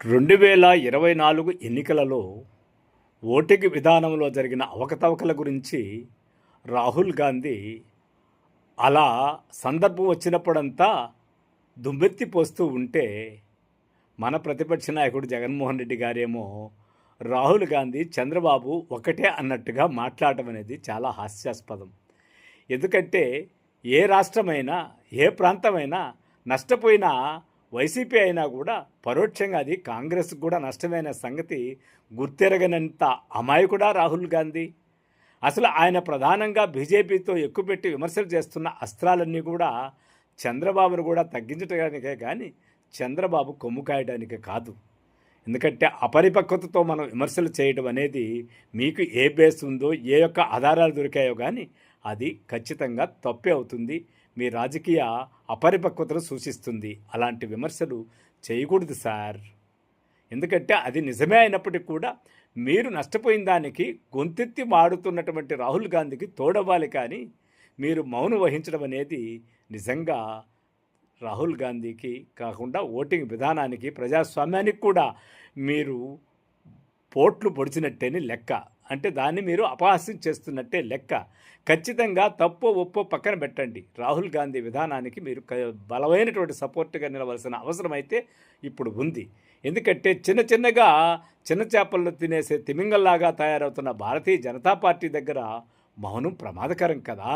రెండు వేల ఇరవై నాలుగు ఎన్నికలలో ఓటింగ్ విధానంలో జరిగిన అవకతవకల గురించి రాహుల్ గాంధీ అలా సందర్భం వచ్చినప్పుడంతా దుమ్మెత్తి పోస్తూ ఉంటే మన ప్రతిపక్ష నాయకుడు జగన్మోహన్ రెడ్డి గారేమో రాహుల్ గాంధీ చంద్రబాబు ఒకటే అన్నట్టుగా మాట్లాడటం అనేది చాలా హాస్యాస్పదం. ఎందుకంటే ఏ రాష్ట్రమైనా ఏ ప్రాంతమైనా నష్టపోయిన వైసీపీ అయినా కూడా పరోక్షంగా అది కాంగ్రెస్ కూడా నష్టమైన సంగతి గుర్తెరగనంత అమాయకుడా రాహుల్ గాంధీ. అసలు ఆయన ప్రధానంగా బీజేపీతో ఎక్కుపెట్టి విమర్శలు చేస్తున్న అస్త్రాలన్నీ కూడా చంద్రబాబును కూడా తగ్గించడానికే కానీ చంద్రబాబు కొమ్ము కాయడానికే కాదు. ఎందుకంటే అపరిపక్వతతో మనం విమర్శలు చేయడం అనేది మీకు ఏ బేస్ ఉందో ఏ యొక్క ఆధారాలు దొరికాయో కానీ అది ఖచ్చితంగా తప్పే అవుతుంది. మీ రాజకీయ అపరిపక్వతను సూచిస్తుంది. అలాంటి విమర్శలు చేయకూడదు సార్. ఎందుకంటే అది నిజమే అయినప్పటికీ కూడా మీరు నష్టపోయిన దానికి గొంతెత్తి మాడుతున్నటువంటి రాహుల్ గాంధీకి తోడవ్వాలి కానీ మీరు మౌనం వహించడం అనేది నిజంగా రాహుల్ గాంధీకి కాకుండా ఓటింగ్ విధానానికి ప్రజాస్వామ్యానికి కూడా మీరు పోట్లు పొడిచినట్టేని లెక్క. అంటే దాన్ని మీరు అపహాస్యం చేస్తున్నట్టే లెక్క. ఖచ్చితంగా తప్పో ఒప్పో పక్కన పెట్టండి. రాహుల్ గాంధీ విధానానికి మీరు బలమైనటువంటి సపోర్ట్గా నిలవలసిన అవసరం అయితే ఇప్పుడు ఉంది. ఎందుకంటే చిన్న చిన్నగా చిన్న చేపలను తినేసే తిమింగల్లాగా తయారవుతున్న భారతీయ జనతా పార్టీ దగ్గర మౌనం ప్రమాదకరం కదా.